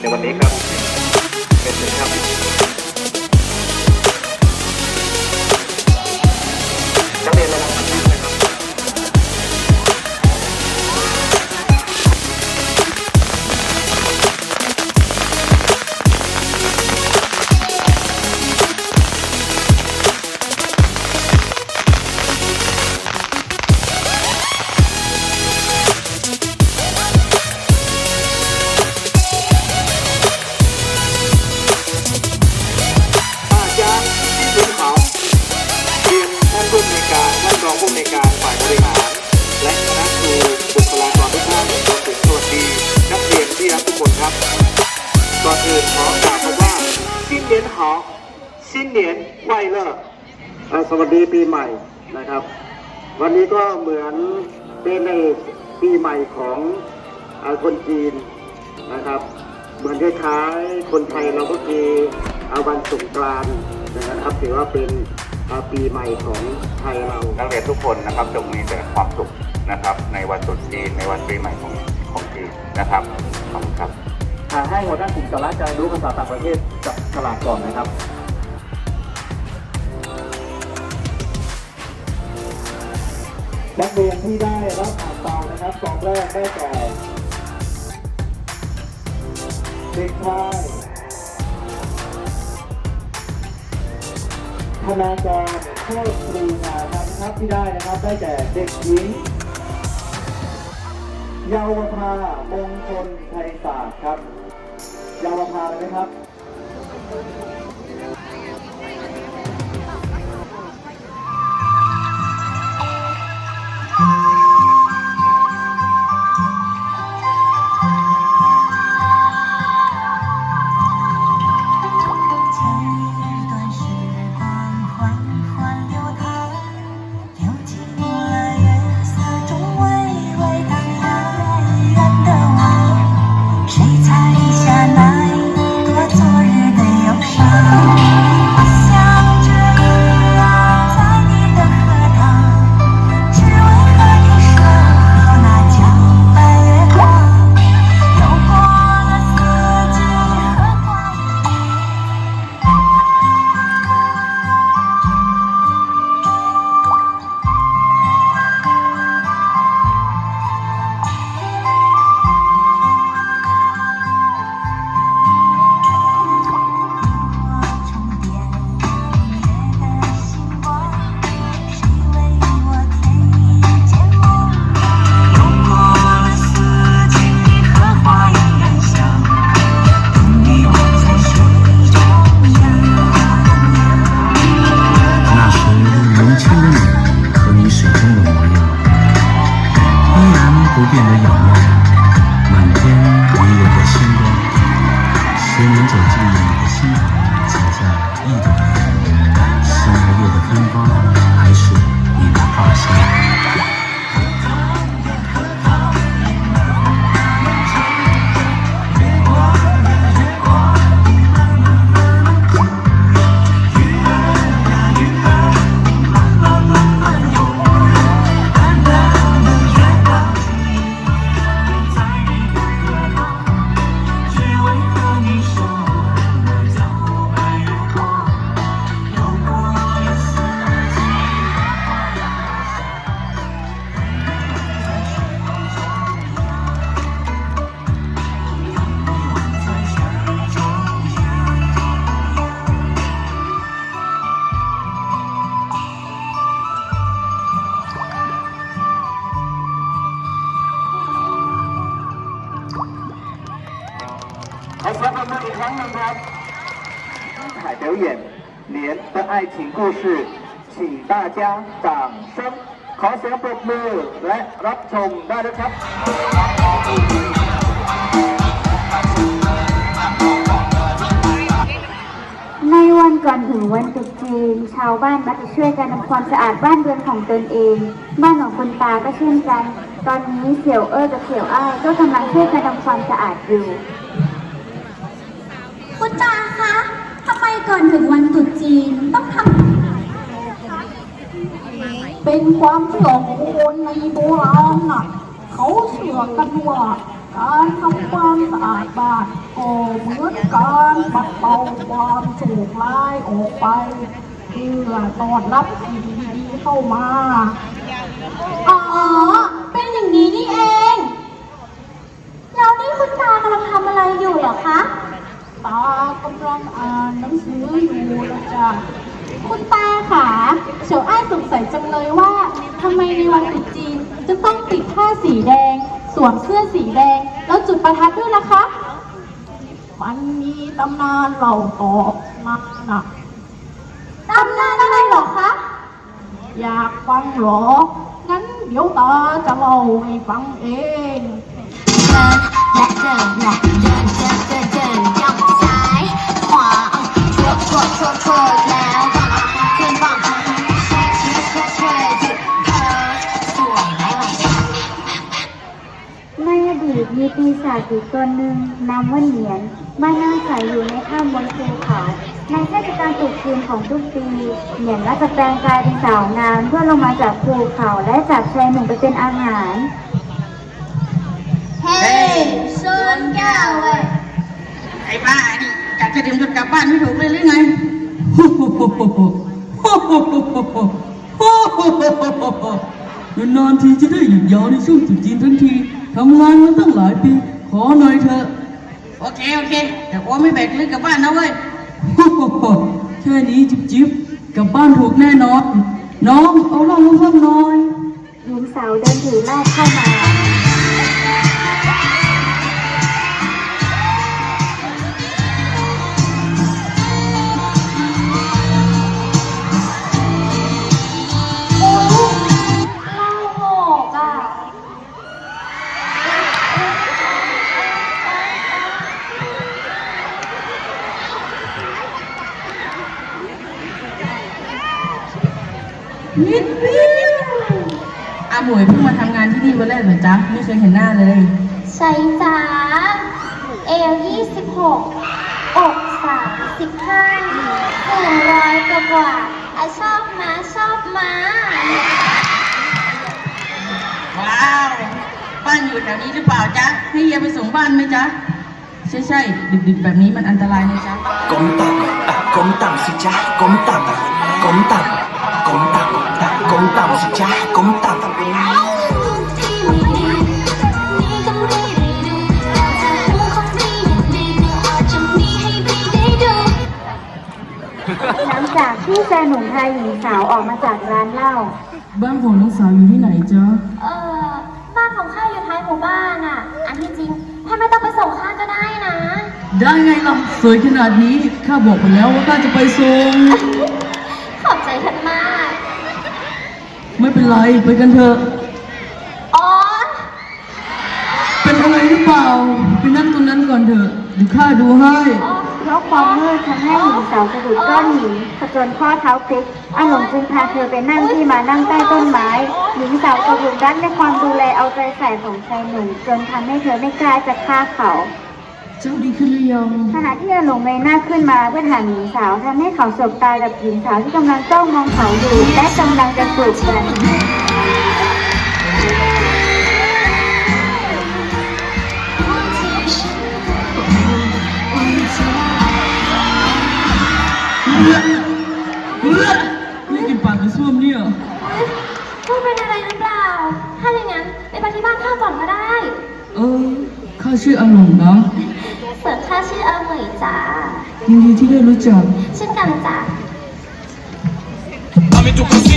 ในวันนี้ครับเป็นเลยครับ และคณะครูบุคลากรทุกท่านรวมถึงสวัสดีนักเรียนที่รักทุกคนครับ ก่อนอื่นขอกล่าวคำว่าสิ้นเนียนหอสิ้นเนียนไวเลอร์สวัสดีปีใหม่นะครับ วันนี้ก็เหมือนเป็นในปีใหม่ของคนจีนนะครับเหมือนคล้ายๆคนไทยเราก็คือเอาวันสงกรานต์นะครับถือว่าเป็น ปีใหม่ของไทยเรานักเรียนทุกคนนะครับจงมีแต่ความสุขนะครับ ในวันตรุษจีนในวันปีใหม่ของของจีนนะครับขอบคุณครับหาให้หัวหน้ากลุ่มสาระการรู้ภาษาต่างประเทศจับฉลากก่อนนะครับนักเรียนที่ได้รับอ่างเปานะครับกองแรกได้แก่เด็กชาย ธนาจารโคตรปรีงาครับนะครับที่ได้นะครับ ได้แก่เด็กหญิงเยาวภามงคลไทยศาสตร์ครับเยาวภาเลยไหมครับ 故事请大家掌声ขอเสียงปรบมือและรับชมได้เลยครับ ในวันก่อนถึงวันตรุษจีน ชาวบ้านมักจะช่วยกันทำความสะอาดบ้านเรือนของตนเอง บ้านของคุณตาก็เช่นกัน ตอนนี้เสี่ยวเอ้อกับเสี่ยวอ้ายก็กำลังช่วยกันทำความสะอาดอยู่ คุณตาคะ ทำไมก่อนถึงวันตรุษจีนต้องทำ เป็นความเชื่อของคนในโบราณน่ะเขาเชื่อกันว่าการทำความสะอาดบ้านก็เหมือนการปัดเป่าความโศกร้ายออกไปเพื่อต้อนรับสิ่งดีๆเข้ามา อ๋อ เป็นอย่างนี้นี่เอง แล้วนี่คุณตากำลังทำอะไรอยู่เหรอคะ ตากำลังอ่านหนังสืออยู่นะจ๊ะ คุณตาขาเฉียวอ้ายสงสัยจังเลยว่าทำไมในวันตรุษจีนจะต้องติดผ้าสีแดง ส วมเสื้อสีแดง แล้วจุดประทัดด้วยนะคะ มันมีตำนานเล่าต่อมานะตำนานอะไรหรอคะ อยากฟังหรอ งั้นเดี๋ยวตาจะเล่าให้ฟังเองและ ศาจอยู่ตนหนึ่งนามว่าเหนียนบ้านอาศัยอยู่ในถ้ำบนภูเขา ในเทศกาลตรุษจีนของทุกปี เหนียนก็จะแปลงกายเป็นสาวงามเพื่อลงมาจากภูเขาและจับชายหนุ่มไปเป็นอาหารเฮ้ยซุนแก้วเว้ยไอ้บ้านี่กะจะดื่มจนกลับบ้านไม่ถูกเลยหรือไงนานๆทีจะได้หยุดยาวในช่วงตรุษจีนทั้งที ทำงานมาตั้งหลายปี ขอหน่อยเถอะ โอเค โอเค แต่ว่าไม่แบกลึกกลับบ้านนะเว้ยแค่นี้จิบจิบกลับบ้านถูกแน่นอน น้องเอาเหล้ามาเพิ่มหน่อยหญิงสาวเดินถือเหล้าเข้ามา นิดเดียวอาหมวยเพิ่งมาทำงานที่นี่วันแรกเหรอจ๊ะ ไม่เคยเห็นหน้าเลย ใช่จ้าเอลยี่สิบหกอกสามสิบห้าหนึ่งร้อยกว่ากว่าอะชอบม้าชอบม้า ว้าว บ้านอยู่แถวนี้หรือเปล่าจ๊ะ ให้เฮียไปส่งบ้านไหมจ๊ะ ใช่ใช่ๆดึกๆแบบนี้มันอันตรายนะจ๊ะ ก้มต่ำอะก้มต่ำสิจ๊ะก้มต่ำก้มต่ำก้มต่ำอะก้ มต่ำสิจ๊ะก้มต่ำที่ไม่ดีนี่ก็ไม่ได้ดูแต่หูของพี่ยังดีก็อาจจะมีให้พี่ได้ดูหลังจากที่แฟนหนุ่มพาหญิงสาวออกมาจากร้านเหล้า บ้านของน้องสาวอยู่ที่ไหนจ๊ะ เออบ้านของข้าอยู่ท้ายหมู่บ้านอะ อันที่จริงท่านไม่ต้องไปส่งข้าก็ได้นะ ได้ไงล่ะสวยขนาดนี้ ข้าบอกไปแล้วว่าข้าจะไปส่ง ขอบใจท่านมาก ไม่เป็นไรไปกันเถอะ อ๋อ เป็นอะไรหรือเปล่าไปนั่งตรงนั้นก่อนเถอะเดี๋ยวข้าดูให้ เพราะความมืดทำให้หญิงสาวสะดุดก้อนหินผจญข้อเท้าพลิกอาหลงจึงพาเธอไปนั่งที่มานั่งใต้ต้นไม้ หญิงสาวถูกลุกรักในความดูแลเอาใจใส่ของชายหนุ่มจนทำให้เธอไม่กล้าจะฆ่าเขา เจ้าดีขึ้นหรือยัง ขณะที่อาหลงเงยหน้าขึ้นมาเพื่อถามหญิงสาวทำให้เขาสบตากับหญิงสาวที่กำลังจ้องมองเขาอยู่และกำลังจะจูบกันไม่กินปากหรือส้วมเนี่ยพูดเป็นอะไรหรือเปล่า ถ้าอย่างนั้นไปปฏิบัติข้าก่อนก็ได้ เออ ข้าชื่ออาหลงนะ ส่วนข้าชื่ออาเหมยจ้ายินดีที่ได้รู้จัก เช่นกันจ้า Dame tu cosita,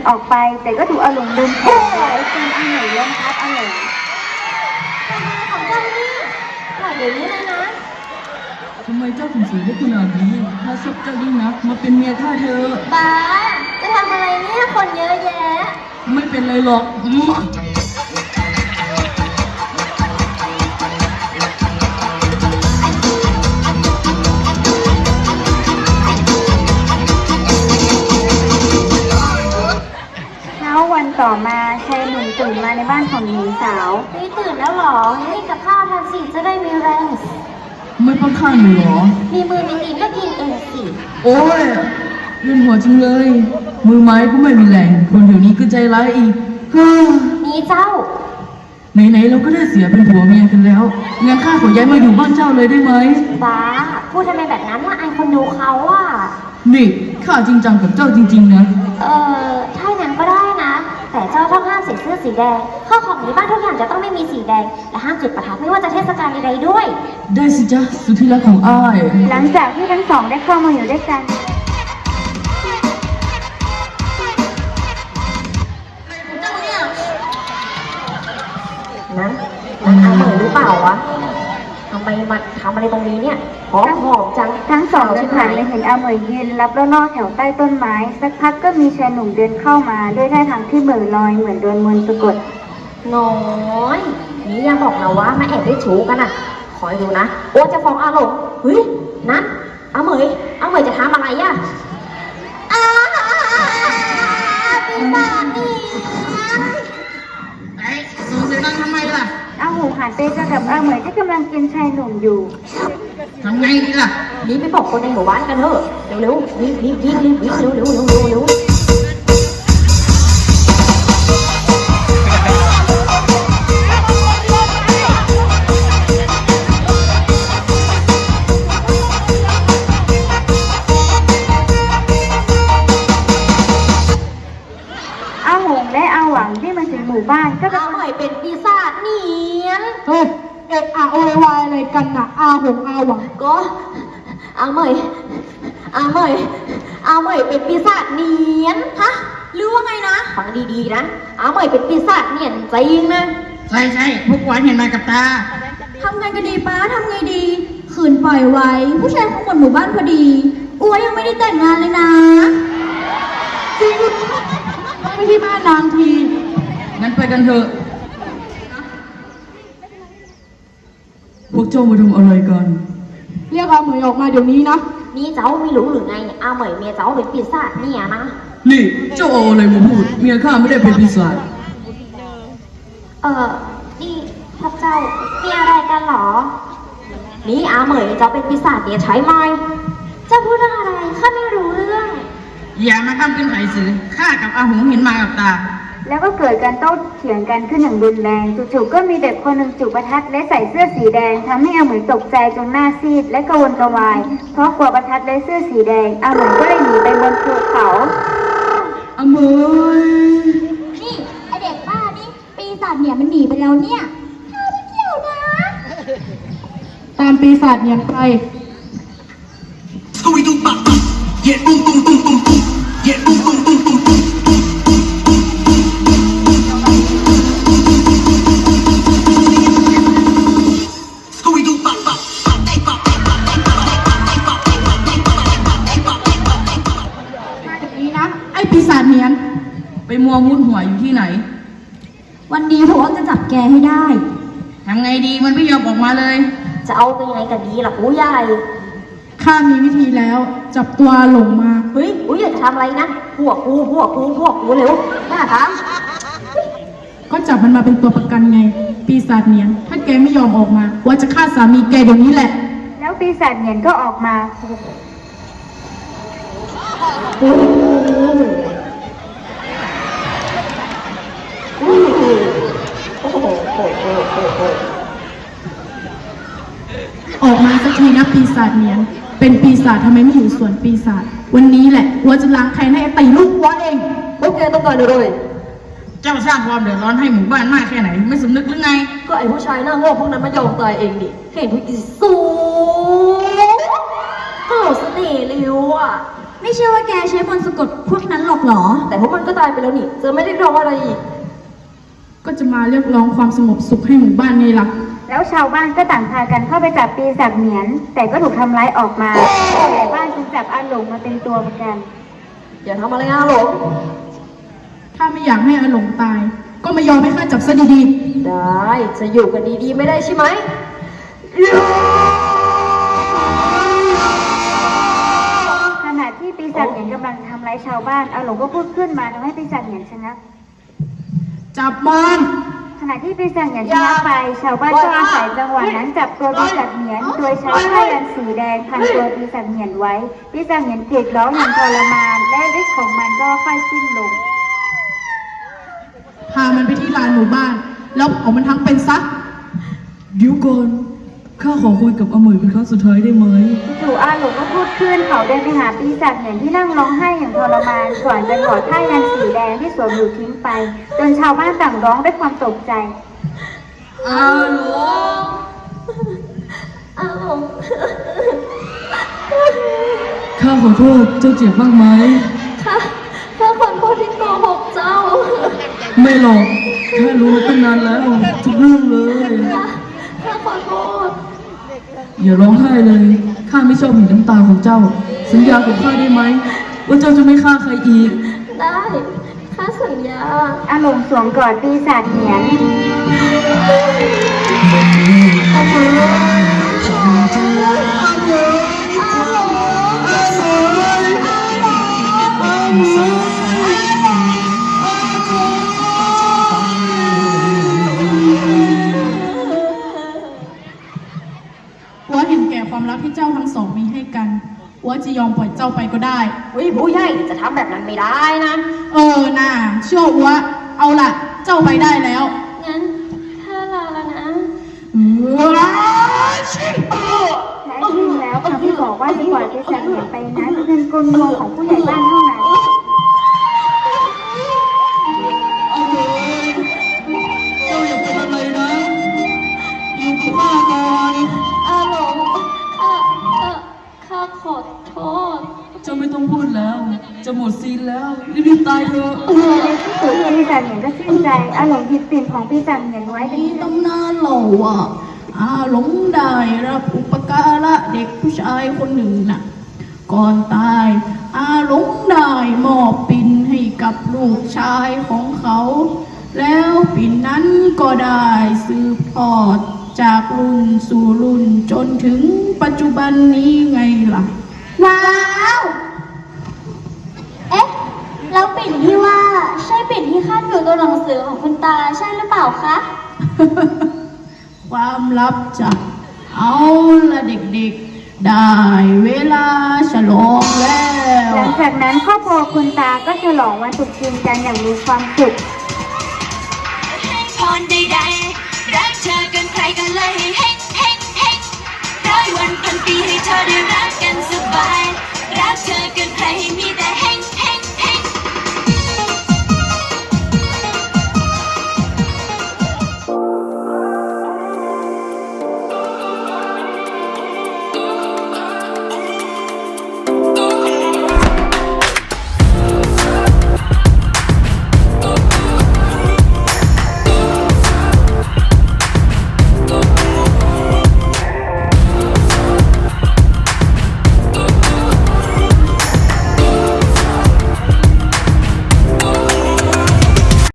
นหลังเดินออกไป แต่ก็ถูกอาหลงดึงแขนไว้จนอาเหมยล้มทับอาหลงของเจ้านี่ปล่อยเดี๋ยวนี้เลยนะทำไมเจ้าถึงสวยได้ขนาดนี้ข้าชอบเจ้ายิ่งนัก มาเป็นเมียข้าเถอะบ้าเนี่ยคนเยอะแยะ ไม่เป็นไรหรอก วันต่อมาชายหนุ่มตื่นมาในบ้านของหญิงสาว นี่ตื่นแล้วเหรอรีบกับข้าวทานสิจะได้มีแรง ไม่ค่อนข้างอยู่หรอ มีมือมีตีนก็กินเองสิ โอ้ยเวียนหัวจังเลย มือไม้ก็ไม่มีแรงคนเดี๋ยวนี้ก็ใจร้ายอีกฮ่านี่เจ้า ไหนๆเราก็ได้เสียเป็นผัวเมียกันแล้วงั้นข้าขอย้ายมาอยู่บ้านเจ้าเลยได้ไหมบ้า พูดทำไมแบบนั้นล่ะไอายคนดูเขาอะนี่ข้าจริงจังกับเจ้าจริง ๆ นะ เออถ้าอย่างนั้นก็ได้นะ แต่เจ้าต้องห้ามใส่เสื้อสีแดง ข้าวของในบ้านทุกอย่างจะต้องไม่มีสีแดง และห้ามจุดประทัดไม่ว่าจะเทศกาลใดๆด้วย ได้สิจ๊ะสุดที่รักของอ้าย หลังจากที่ทั้งสองได้เข้ามาอยู่ด้วยกันนั้นนั้นอาเหมยหรือเปล่าวะ ทำไมมาทำอะไรตรงนี้เนี่ยหอมหอมจังทั้งสองเดินผ่านไปเห็นอาเหมยยืนรับแล้วล่อแถวใต้ต้นไม้ สักพักก็มีชายหนุ่มเดินเข้ามา ด้วยท่าทางที่เหม่อลอยเหมือนโดนมนต์สะกดน้อยนี่ยังบอกนะว่ามาแอบได้ชูกันอะคอยดูนะโอ้จะฟ้องอาหลงเฮ้ยนัทอาเหมยอาเหมยจะทำอะไรอะอาปีศาจนี่ ไอ้ส่งเสียงดังทำไมล่ะ อา หูหันไปเจอกับอาเหมยที่กำลังกินชายหนุ่มอยู่ ทำไงดีล่ะ รีบไปบอกคนในหมู่บ้านกันเถอะ เร็วๆรีบรีบรีบรีบรีบเร็วเร็วเร็วเร็วเร็วอ อาเหมยอาเหมยอาเหมยเป็นปีศาจเนียนฮะหรือว่าไงนะ ฟังดีๆนะอาเหมยเป็นปีศาจเนียนจริงนะ ใช่ใช่พวกวันเห็นมากับตา ทำไงก็ดีป้าทำไงดี ขืนปล่อยไว้ ผู้ชายคงหมดหมู่บ้านพอดีอัวยังไม่ได้แต่งงานเลยนะ จริงไม่ที่บ้านนางทีงั้นไปกันเถอะ พวกเจ้ามาทำอะไรกัน เรียกอาเหมยออกมาเดี๋ยวนี้นะ นี่เจ้าไม่รู้หรือไงอาเหมยเมียเจ้าเป็นปีศาจเนี่ยนะ นี่เจ้าเอาอะไรมาพูด เมียข้าไม่ได้เป็นปีศาจ เออนี่พวกเจ้ามีอะไรกันเหรอ นี่อาเหมยเจ้าเป็นปีศาจเนี่ยใช้ไหมเจ้าพูดเรื่องอะไรข้าไม่รู้เรื่อง อย่ามาทำเป็นไผ่สือข้ากับอาหงเห็นมากับตา แล้วก็เกิดการโต้เถียงกันขึ้นอย่างรุนแรงจู่ๆก็มีเด็กคนหนึ่งจุดประทัดและใส่เสื้อสีแดงทำให้อาเหมยตกใจจนหน้าซีดและกระวนกระวาย เพราะกลัวประทัดและเสื้อสีแดงอาเหมยก็เลยหนีไปบนภูเขาอาเหมยนี่ไอเด็กบ้านี่ปีศาจเนี่ยมันหนีไปแล้วเนี่ยข้าไม่เกี่ยวนะ ตามปีศาจเนี่ยไป Scooby Doo bop bop. Yeah, boom boom boom boom boom. มัวมุดหัวอยู่ที่ไหนวันนี้ผมจะจับแกให้ได้ ทำไงดีมันไม่ยอมออกมาเลย จะเอาไปยังไงกันดีล่ะผู้ใหญ่ข้ามีวิธีแล้ว จับตัวหลงมา เฮ้ยผู้ใหญ่จะทำอะไรนะพวกกูพวกกูพวกกูเร็วน่าทก็จับมันมาเป็นตัวประกันไง ปีศาจเนียน ถ้าแกไม่ยอมออกมาว่าจะฆ่าสามีแกเดี๋ยวนี้แหละ แล้วปีศาจเหงียนก็ออกมา ออกมาสักทีนะปีศาจเนียน เป็นปีศาจทำไมไม่อยู่ส่วนปีศาจ วันนี้แหละวัวจะล้างแค้นให้ไอ้ตีลูกวัวเองำพวกแกต้องการอะไรเจ้าสร้างความเดือดร้อนให้หมู่บ้านมากแค่ไหน ไม่สำนึกหรือไง ก็ไอ้ผู้ชายหน้าโง่พวกนั้นมายอมตายเองดิเห็นผู้หญิงสูงก็หลเสน่ห์เร็วอะ ไม่เชื่อว่าแกใช้มนต์สะกดพวกนั้นหรอกเหรอ แต่พวกมันก็ตายไปแล้วนี่ จะไม่ได้ร้องอะไรอีก ก็จะมาเรียกร้องความสงบสุขให้หมู่บ้านไงล่ะ แล้วชาวบ้านก็ต่างพากันเข้าไปจับปีศาจเหงียน แต่ก็ถูกทำร้ายออกมาผู้ใหญ่บ้านจึงจับอาหลงมาเป็นตัวประกัน อย่าทำอะไรอาหลง ถ้าไม่อยากให้อาหลงตาย ก็ไม่ยอมให้ข้าจับซะดีได้ จะอยู่กันดีๆไม่ได้ใช่ไหม ขณะที่ปีศาจเหยียนกำลังทำร้ายชาวบ้านอาหลงก็พูดขึ้นมาทำให้ปีศาจเหยียนชนะๆ จับมัน ขณะที่ปีศาจเหยียนชนะไปชาวบ้านก็อาศัยจังหวะนั้นจับตัวปีศาจเหยียนโดยใช้ผ้ายันสีแดงพันตัวปีศาจเหยียนไว้ปีศาจเหยียนกรีดร้องอย่างทรมานและฤทธิ์ของมันก็ค่อยสิ้นลง พามันไปที่ลานหมู่บ้าน แล้วเผามันทั้งเป็นซะเดี๋ยวก่อน ข้าขอคุยกับอาเหมยเป็นครั้งสุดท้ายได้ไหม จู่ๆอาหลงก็พูดขึ้นเขาเดินไปหาปีศาจเหยียนที่นั่งร้องไห้อย่างทรมานก่อนจะถอดผ้ายันสีแดงที่สวมอยู่ทิ้งไป จนชาวบ้านต่างร้องด้วยความตกใจ อาหลงอ้าวข้าขอโทษเจ้าเจ็บบ้างไหมค่ะถ้าคนพูดที่โกหกเจ้าไม่หรอกข้ารู้มาตั้งนานแล้วทุกเรื่องเลย ข้าขอโทษ อย่าร้องไห้เลย ข้าไม่ชอบเห็นน้ำตาของเจ้า สัญญากับข้าได้ไหม ว่าเจ้าจะไม่ฆ่าใครอีก ได้ข้าสัญญาอาหลงสวมกอดปีศาจเหยียนอั ความรักที่เจ้าทั้งสองมีให้กันอัวจะยอมปล่อยเจ้าไปก็ได้เฮ้ยผู้ใหญ่จะทำแบบนั้นไม่ได้นะ เออน่าเชื่ออัวเอาล่ะ เจ้าไปได้แล้วงั้นข้าลาแล้วนะเออแท้จริงแล้วคำที่บอกว่าจะปล่อยปีศาจเหยียนไปนั้นเป็นกลลวงของผู้ใหญ่บ้านเท่านั้น จะหมดซีนแล้วรีบๆตายเถอะในที่สุดปีศาจเหยียนก็สิ้นใจอาหลงหยิบปิ่นของปีศาจเหยียนไว้เป็นมีที่ตำนานเล่าว่าอาหลงได้รับอุปการะเด็กผู้ชายคนหนึ่งน่ะ ก่อนตาย อาหลงได้มอบปิ่นให้กับลูกชายของเขา แล้วปิ่นนั้นก็ได้สืบทอดจากรุ่นสู่รุ่นจนถึงปัจจุบันนี้ไงล่ะ ว้าว เอ๊ะ แล้วปิ่น ที่ว่าใช่ปิ่นที่คาดอยู่ตัวหนังสือของคุณตาใช่หรือเปล่าคะ ความลับจ้ะเอาละเด็กๆ ได้เวลาฉลองแล้ว หลังจากนั้นครอบครัวคุณตาก็ฉลองวันตรุษจีนกันอย่างมีความสุขพรใดๆรักเธอเกันใครก็เลยให้เฮงเฮงเฮงร้อยวันพันปีให้เธอได้รักกันสบาย